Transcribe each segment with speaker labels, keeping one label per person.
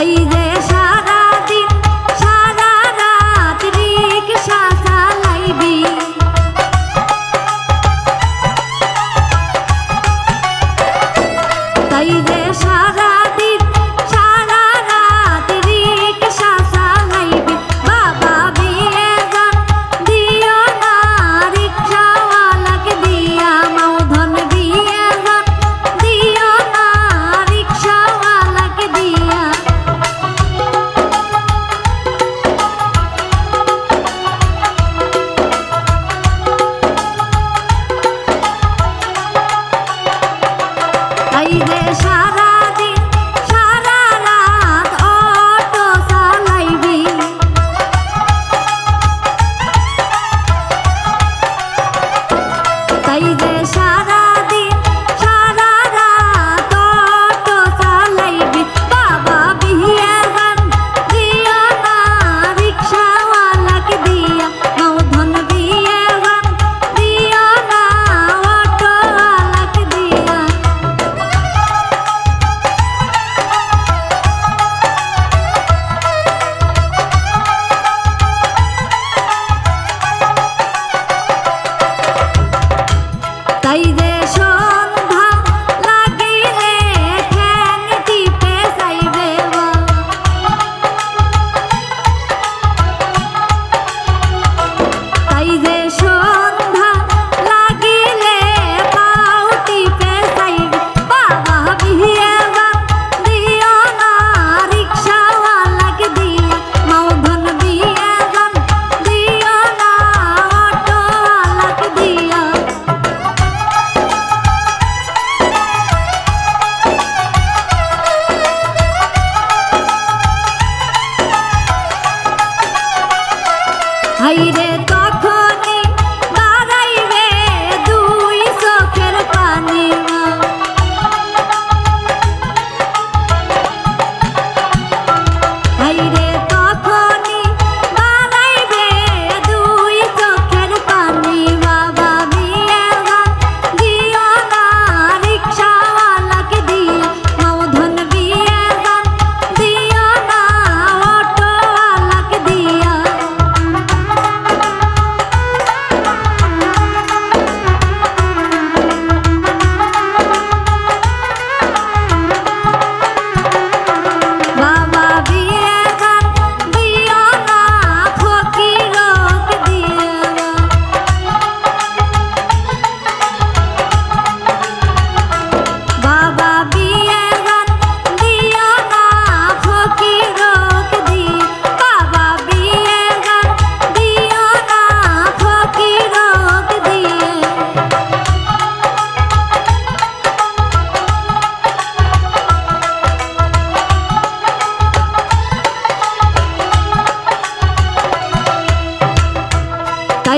Speaker 1: তাই যে সারা দিন সারা রাত রিক্সা চালাইবি তাই যে সারা দিবে সারা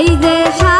Speaker 1: Ay, deja